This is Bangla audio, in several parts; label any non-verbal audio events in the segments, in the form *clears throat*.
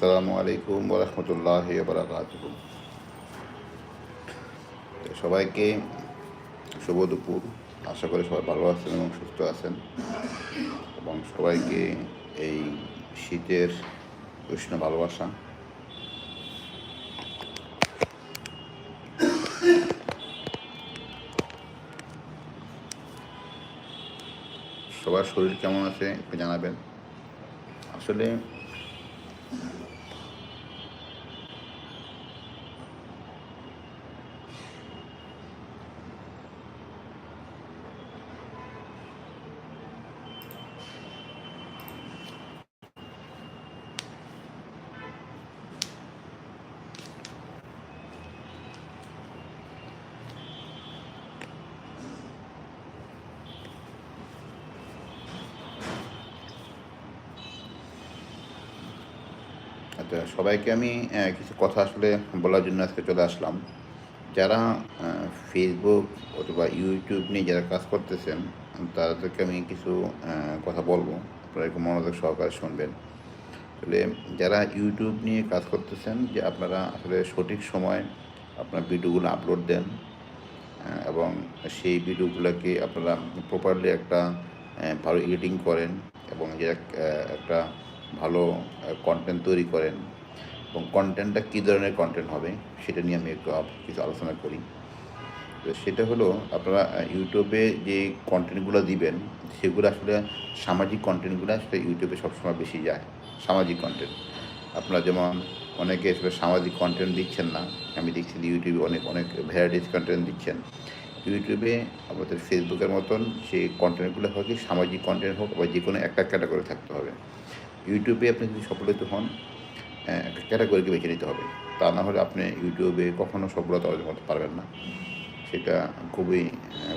আসসালামু আলাইকুম রহমতুল্লাহ বারাকাত সবাইকে শুভ দুপুর। আশা করি সবাই ভালো আছেন এবং সুস্থ আছেন। এবং সবাইকে এই শীতের উষ্ণ ভালোবাসা। সবার শরীর কেমন আছে একটু জানাবেন। আসলে আচ্ছা সবাইকে আমি কিছু কথা আসলে বলার জন্য আজকে চলে আসলাম। যারা ফেসবুক অথবা ইউটিউব নিয়ে যারা কাজ করতেছেন, তাদেরকে আমি কিছু কথা বলব। আপনারা একটু মনোযোগ সহকারে শুনবেন। আসলে যারা ইউটিউব নিয়ে কাজ করতেছেন, যে আপনারা আসলে সঠিক সময় আপনার ভিডিওগুলো আপলোড দেন এবং সেই ভিডিওগুলোকে আপনারা প্রপারলি একটা ভালো এডিটিং করেন এবং যে একটা ভালো কন্টেন্ট তৈরি করেন। এবং কন্টেন্টটা কী ধরনের কন্টেন্ট হবে, সেটা নিয়ে আমি একটু কিছু আলোচনা করি। তো সেটা হলো, আপনারা ইউটিউবে যে কন্টেন্টগুলো দিবেন, সেগুলো আসলে সামাজিক কন্টেন্টগুলো আসলে ইউটিউবে সবসময় বেশি যায়, সামাজিক কন্টেন্ট আপনারা যেমন অনেকে আসলে সামাজিক কন্টেন্ট দিচ্ছেন না, আমি দেখছি ইউটিউবে অনেক অনেক ভ্যারাইটিস কন্টেন্ট দিচ্ছেন। ইউটিউবে আমাদের ফেসবুকের মতন সেই কন্টেন্টগুলো হোক, সামাজিক কন্টেন্ট হোক বা যে কোনো একটা ক্যাটাগরি থাকতে হবে। ইউটিউবে আপনি যদি সফলিত হন একটা ক্যাটাগরিকে বেছে নিতে হবে। তা না হলে আপনি ইউটিউবে কখনো সফলতা অর্জন করতে পারবেন না। সেটা খুবই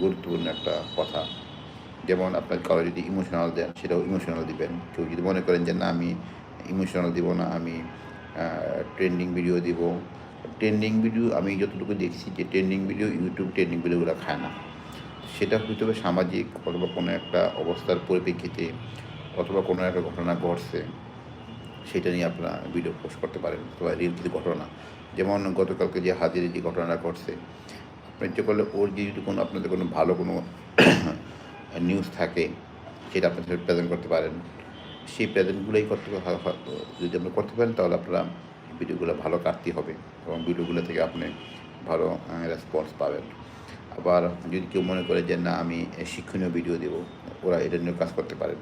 গুরুত্বপূর্ণ একটা কথা। যেমন আপনার কারও যদি ইমোশনাল দেন, সেটাও ইমোশনাল দিবেন। কেউ যদি মনে করেন যে, না, আমি ইমোশনাল দিব না, আমি ট্রেন্ডিং ভিডিও দিব। ট্রেন্ডিং ভিডিও আমি যতটুকু দেখছি যে ট্রেন্ডিং ভিডিও ইউটিউব ট্রেন্ডিং ভিডিওগুলো খায় না। সেটা হতে হবে সামাজিক অথবা কোনো একটা অবস্থার পরিপ্রেক্ষিতে অথবা কোনো একটা ঘটনা ঘটছে, সেটা নিয়ে আপনারা ভিডিও পোস্ট করতে পারেন, অথবা রিল কিছু ঘটনা। যেমন গতকালকে যে হাজিরে যে ঘটনাটা ঘটছে, আপনি ইচ্ছে করলে ওর যে যদি কোনো আপনাদের কোনো ভালো কোনো *coughs* নিউজ থাকে, সেটা আপনার সাথে প্রেজেন্ট করতে পারেন। সেই প্রেজেন্টগুলোই করতে যদি আপনি করতে পারেন, তাহলে আপনারা ভিডিওগুলো ভালো কাটতে হবে এবং ভিডিওগুলো থেকে আপনি ভালো রেসপন্স পাবেন। আবার যদি কেউ মনে করে যে, না, আমি শিক্ষণীয় ভিডিও দেব, ওরা এটা নিয়ে কাজ করতে পারেন।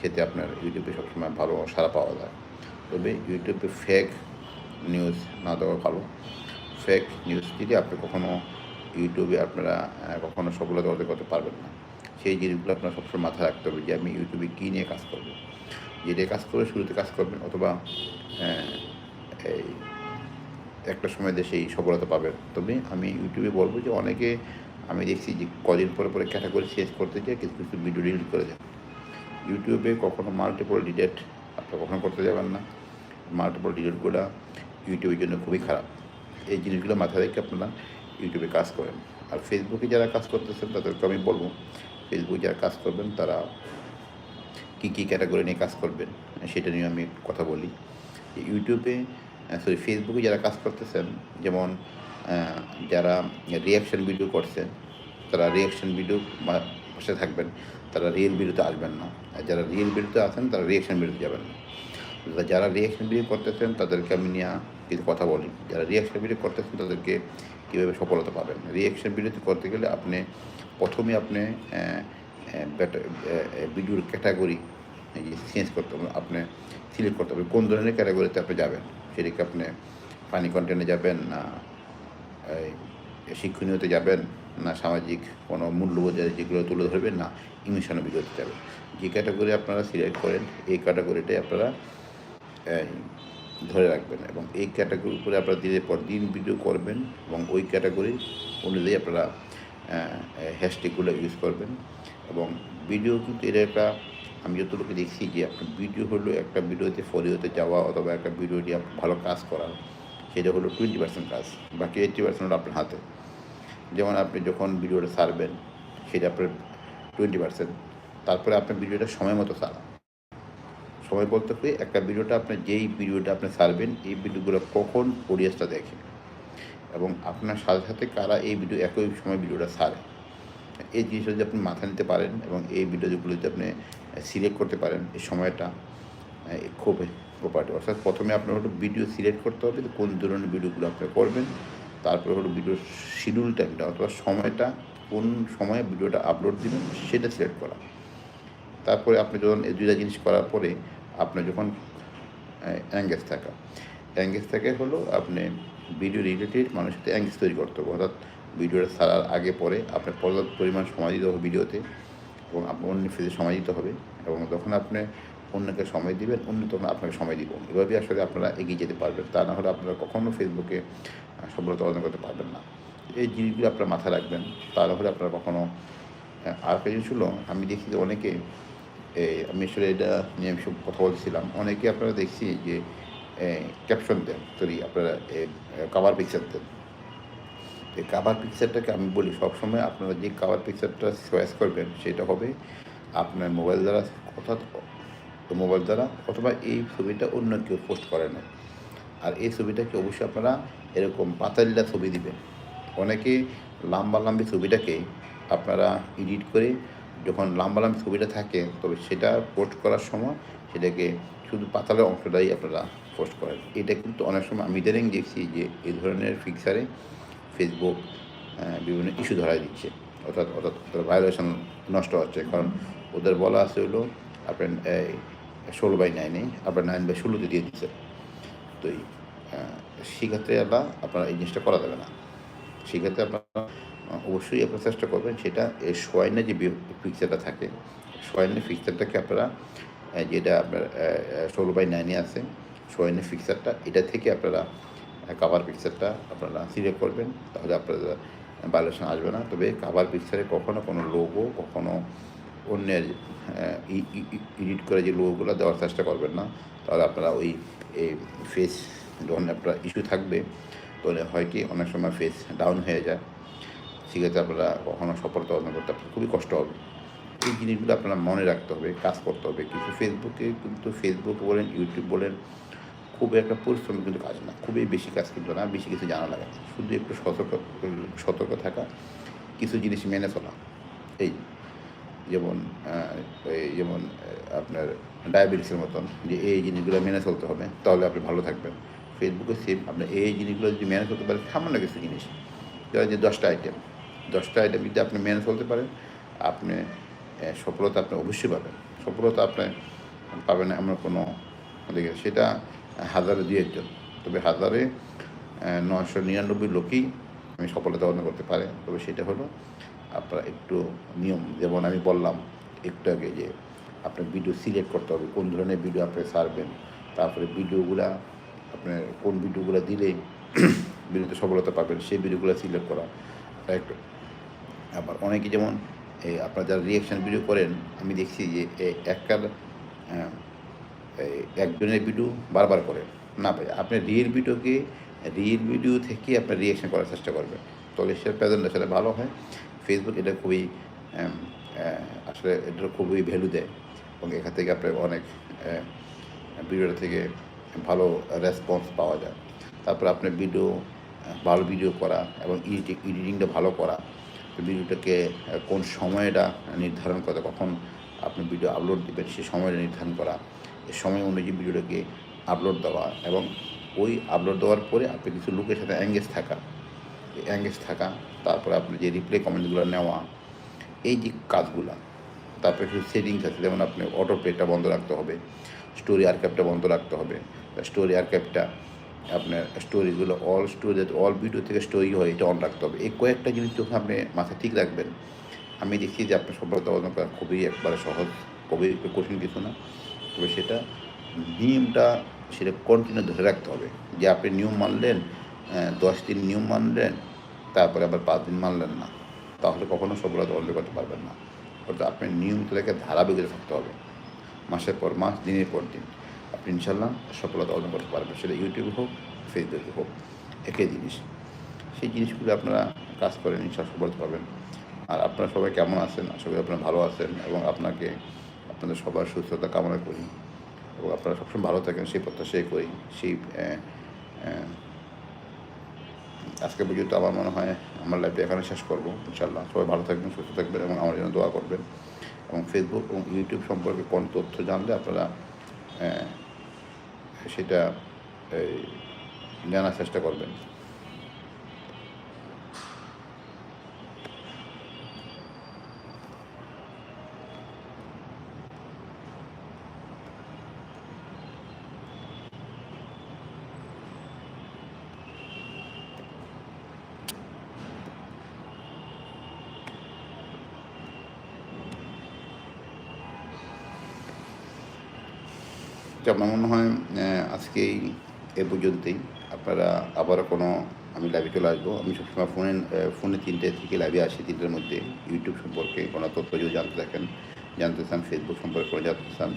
সেতে আপনার ইউটিউবে সবসময় ভালো সাড়া পাওয়া যায়। তবে ইউটিউবে ফেক নিউজ না দেওয়া ভালো। ফেক নিউজ দিলে আপনি কখনো ইউটিউবে আপনারা কখনো সফলতা অর্জন করতে পারবেন না। সেই জিনিসগুলো আপনার সবসময় মাথায় রাখতে হবে যে আমি ইউটিউবে কী নিয়ে কাজ করব। যেটা কাজ করে শুরুতে কাজ করবেন অথবা এই একটা সময় দেশে এই সফলতা পাবেন। তবে আমি ইউটিউবে বলব যে অনেকে আমি দেখছি যে কদিন পরে পরে ক্যাটাগরি চেঞ্জ করতে চায় কিছু কিছু ভিডিও ডিলিট করে দেয় ইউটিউবে কখনো মাল্টিপল ডিলেট আপনি কখনো করতে যাবেন না। মাল্টিপল ডিলেটগুলো ইউটিউবের জন্য খুবই খারাপ। এই জিনিসগুলো মাথায় রেখে আপনারা ইউটিউবে কাজ করেন। আর ফেসবুকে যারা কাজ করতেছেন তাদেরকে আমি বলব ফেসবুকে যারা কাজ করবেন, তারা কী কী ক্যাটাগরি নিয়ে কাজ করবেন, সেটা নিয়ে আমি কথা বলি। ইউটিউবে সরি ফেসবুকে যারা কাজ করতেছেন, যেমন যারা রিয়াকশন ভিডিও করছেন, তারা রিয়াকশন ভিডিও পাশে থাকবেন, তারা রিয়েল বিরুদ্ধে আসবেন না। আর যারা রিয়েল বিরুদ্ধে আসেন তারা রিয়াকশন বিরুদ্ধে যাবেন না। যারা রিয়াকশন ভিডিও করতেছেন, তাদেরকে আমি নিয়ে কিছু কথা বলি। যারা রিয়াকশন ভিডিও করতেছেন, তাদেরকে কীভাবে সফলতা পাবেন? রিয়াকশন ভিডিওতে করতে গেলে আপনি প্রথমে আপনি ভিডিওর ক্যাটাগরি চেঞ্জ করতে হবে, আপনি সিলেক্ট করতে হবে। কোন ধরনের ক্যাটাগরিতে আপনি যাবেন? সেটাকে আপনি ফানি কন্টেন্টে যাবেন না শিক্ষণীয়তে যাবেন? না সামাজিক কোনো মূল্যবোধের যেগুলো তুলে ধরবেন না ইমিশনের ভিডিওতে যাবে। যে ক্যাটাগরি আপনারা সিলেক্ট করেন, এই ক্যাটাগরিটাই আপনারা ধরে রাখবেন এবং এই ক্যাটাগরির উপরে আপনারা দিনের পর দিন ভিডিও করবেন এবং ওই ক্যাটাগরি অনুযায়ী আপনারা হ্যাশট্যাগুলো ইউজ করবেন এবং ভিডিও কিন্তু এটা একটা, আমি যতটুকু দেখছি যে আপনার ভিডিও হলো একটা ভিডিওতে ফলিওতে যাওয়া অথবা একটা ভিডিও দিয়ে ভালো কাজ করা, সেটা হলো টোয়েন্টি পার্সেন্ট কাজ, বাকি এইটটি পার্সেন্ট হলো আপনার হাতে। যেমন আপনি যখন ভিডিওটা সারবেন, সেটা আপনার টোয়েন্টি পার্সেন্ট তারপরে আপনার ভিডিওটা সময় মতো ছাড়া সময় বলতে হবে একটা ভিডিওটা আপনি যেই ভিডিওটা আপনি সারবেন, এই ভিডিওগুলো কখন অডিয়েন্সটা দেখে? এবং আপনার সাথে সাথে কারা এই ভিডিও, একই সময় ভিডিওটা সারে? এই জিনিসটা যদি আপনি মাথা নিতে পারেন এবং এই ভিডিওগুলো যদি আপনি সিলেক্ট করতে পারেন, এই সময়টা খুব প্রপার্টি অর্থাৎ প্রথমে আপনার হলো ভিডিও সিলেক্ট করতে হবে কোন ধরনের ভিডিওগুলো আপনি করবেন। তারপরে হলো ভিডিওর শিডিউল টাইমটা অথবা সময়টা, কোন সময়ে ভিডিওটা আপলোড দিবেন সেটা সিলেক্ট করা। তারপরে আপনি যখন এই দুইটা জিনিস করার পরে আপনার যখন অ্যাঙ্গেজ থাকা অ্যাঙ্গেজ থাকে হলো আপনি ভিডিও রিলেটেড মানুষের সাথে অ্যাঙ্গেজ তৈরি করতে হবে। অর্থাৎ ভিডিওটা ছাড়ার আগে পরে আপনার পর্যাপ্ত পরিমাণ সময় দিতে হবে ভিডিওতে এবং আপনার অন্য ফেজে সময় দিতে হবে এবং যখন আপনি অন্যকে সময় দিবেন অন্য তখন আপনাকে সময় দিব। এভাবেই আসলে আপনারা এগিয়ে যেতে পারবেন। তা না হলে আপনারা কখনো ফেসবুকে সফলতা অর্জন করতে পারবেন না। এই জিনিসগুলো আপনারা মাথায় রাখবেন। তা না হলে আপনারা কখনো আহ, আর একটা জিনিস হলো আমি দেখি যে অনেকে এই আমি আসলে এটা নিয়ে আমি সব কথা বলছিলাম। অনেকে আপনারা দেখছি যে ক্যাপশন দেন সরি আপনারা কাভার পিকচার দেন। এই কাভার পিকচারটাকে আমি বলি সবসময় আপনারা যে কাভার পিকচারটা চয়েস করবেন সেটা হবে আপনার মোবাইল দ্বারা অর্থাৎ মোবাইল দ্বারা অথবা এই ছবিটা অন্য কেউ পোস্ট করে না। আর এই ছবিটাকে অবশ্যই আপনারা এরকম পাতালিলা ছবি দিবেন। অনেকে লম্বা লম্বি ছবিটাকে আপনারা এডিট করে যখন লম্বা লম্বি ছবিটা থাকে, তবে সেটা পোস্ট করার সময় সেটাকে শুধু পাতালের অংশটাই আপনারা পোস্ট করেন। এটা কিন্তু অনেক সময় আমি ইদানিং দেখছি যে এই ধরনের ফিক্সারে ফেসবুক বিভিন্ন ইস্যু ধরাই দিচ্ছে। অর্থাৎ অর্থাৎ ভাইলেশন নষ্ট হচ্ছে। কারণ ওদের বলা আছে হলো, আপনার ষোলো বাই নাইনে আপনার নাইন বাই ষোলোতে দিয়ে দিচ্ছে তো এই সেক্ষেত্রে আবার আপনারা এই জিনিসটা করা যাবে না। সেক্ষেত্রে আপনারা অবশ্যই আপনারা চেষ্টা করবেন সেটা এই সোয়াইনের যে পিকচারটা থাকে, সোয়াইনের পিকচারটাকে আপনারা যেটা আপনার ষোলো বাই নাইনে আছে, সোয়াইনের পিকচারটা এটা থেকে আপনারা কাভার পিকচারটা আপনারা সিলেক্ট করবেন, তাহলে আপনাদের ভায়োলেশন আসবে না। তবে কাভার পিকচারে কখনো কোনো লোগো কখনো অন্যের এডিট করে যে লোগোগুলো দেওয়ার চেষ্টা করবেন না, তাহলে আপনারা ওই, এই ফেস যখন আপনার ইস্যু থাকবে, তাহলে হয় কি অনেক সময় ফেস ডাউন হয়ে যায়। সেক্ষেত্রে আপনারা কখনো সফলতা অর্জন করতে আপনার খুবই কষ্ট হবে। এই জিনিসগুলো আপনারা মনে রাখতে হবে, কাজ করতে হবে। কিন্তু ফেসবুকে কিন্তু ফেসবুক বলেন ইউটিউব বলেন, খুব একটা পরিশ্রম কিন্তু কাজ না, খুবই বেশি কাজ কিন্তু না, বেশি কিছু জানা লাগে শুধু একটু সতর্ক সতর্ক থাকা, কিছু জিনিস মেনে চলা, এই। যেমন যেমন আপনার ডায়াবেটিসের মতন, যে এই জিনিসগুলো মেনে চলতে হবে, তাহলে আপনি ভালো থাকবেন। ফেসবুকে সেম আপনি এই জিনিসগুলো যদি মেনে চলতে পারেন, সামান্য কিছু জিনিস যেমন যে দশটা আইটেম দশটা আইটেম যদি আপনি মেনে চলতে পারেন, আপনি সফলতা আপনি অবশ্যই পাবেন। সফলতা আপনি পাবেন এমন কোনো দিকে সেটা হাজারে দুই একজন। তবে হাজারে নশো নিরানব্বই লোকই আমি সফলতা অর্জন করতে পারে। তবে সেটা হলো আপনারা একটু নিয়ম, যেমন আমি বললাম একটু আগে যে আপনার ভিডিও সিলেক্ট করতে হবে, কোন ধরনের ভিডিও আপনি সারবেন তারপরে ভিডিওগুলা আপনার কোন ভিডিওগুলো দিলে *clears throat* ভিডিওতে সফলতা পাবেন, সেই ভিডিওগুলো সিলেক্ট করা। একটু, আবার অনেকে যেমন এই আপনার যারা রিয়াকশান ভিডিও করেন, আমি দেখছি যে একটার একজনের ভিডিও বারবার করেন। না ভাই, আপনি রিয়েল ভিডিওকে রিয়েল ভিডিও থেকে আপনার রিয়াকশান করার চেষ্টা করবেন। তাহলে সে প্রেজেন্টেশনে ভালো হয়। ফেসবুক এটা খুবই আসলে এটা খুবই ভ্যালু দেয়। এবং এখান থেকে আপনার অনেক ভিডিওটা থেকে ভালো রেসপন্স পাওয়া যায়। তারপর আপনার ভিডিও ভালো ভিডিও করা এবং এডিটিং এডিটিংটা ভালো করা ভিডিওটাকে কোন সময়টা নির্ধারণ করা, কখন আপনি ভিডিও আপলোড দেবেন সেই সময়টা নির্ধারণ করা, এই সময় অনুযায়ী ভিডিওটাকে আপলোড দেওয়া এবং ওই আপলোড দেওয়ার পরে আপনি কিছু লোকের সাথে অ্যাঙ্গেজ থাকা। অ্যাঙ্গেজ থাকা, তারপরে আপনি যে রিপ্লে কমেন্টগুলো নেওয়া, এই যে কাজগুলো, তারপরে কিছু সেটিংস আছে, যেমন আপনি অটো প্লেটা বন্ধ রাখতে হবে স্টোরি আর্কাইভটা বন্ধ রাখতে হবে স্টোরি আর্কাইভটা আপনার স্টোরিগুলো অল স্টোরি অল ভিডিও থেকে স্টোরি হয়, এটা অন রাখতে হবে। এই কয়েকটা জিনিস যখন আপনি মাথায় ঠিক রাখবেন, আমি দেখছি যে আপনার সফলতা অর্জন করা খুবই একবারে সহজ, খুবই কঠিন কিছু না, তবে সেটা নিয়মটা, সেটা কন্টিনিউ ধরে রাখতে হবে। যে আপনি নিয়ম মানলেন দশ দিন নিয়ম মানলেন, তারপরে আবার পাঁচ দিন মানলেন না। তাহলে কখনো সফলতা অর্জন করতে পারবেন না। অর্থাৎ আপনি নিয়মিত রেখে ধারাবাহিকতা থাকতে হবে। মাসের পর মাস, দিনের পর দিন। আপনি ইনশাল্লাহ সফলতা অর্জন করতে পারবেন। সেটা ইউটিউব হোক ফেসবুকে হোক, একই জিনিস। সেই জিনিসগুলো আপনারা কাজ করেন ইনশাল্লাহ সফলতা পাবেন। আর আপনারা সবাই কেমন আছেন? করি আপনারা ভালো আছেন এবং আপনাকে আপনাদের সবার সুস্থতা কামনা করি এবং আপনারা সবসময় ভালো থাকেন, সেই প্রত্যাশাই করি, সেই আজকে পর্যন্ত আমার মনে হয় আমার লাইফটা এখানে শেষ করব ইনশাল্লাহ সবাই ভালো থাকবেন সুস্থ থাকবেন এবং আমার জন্য দোয়া করবেন। এবং ফেসবুক এবং ইউটিউব সম্পর্কে কোন তথ্য জানলে আপনারা সেটা এই, জানার চেষ্টা করবেন। তো আমার মনে হয় আজকেই এ পর্যন্তই। আপনারা আবারও কোনো, আমি লাইভে চলে আসব। আমি সবসময় ফোনে ফোনে তিনটে থেকে লাইভে আসি, তিনটের মধ্যে। ইউটিউব সম্পর্কে কোনো তথ্য যদি জানতে থাকেন, জানতে চান ফেসবুক সম্পর্কে কোনো জানতে চান,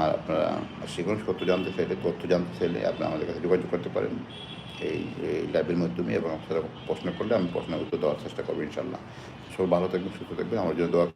আর আপনারা সে কোনো তথ্য জানতে চাইলে, তথ্য জানতে চাইলে আপনারা আমাদের কাছে যোগাযোগ করতে পারেন। এই লাইভের মাধ্যমে এবং আপনারা প্রশ্ন করলে আমি প্রশ্নের উত্তর দেওয়ার চেষ্টা করব ইনশাল্লাহ সব ভালো থাকবেন, সুস্থ থাকবেন। আমার জন্য দোয়া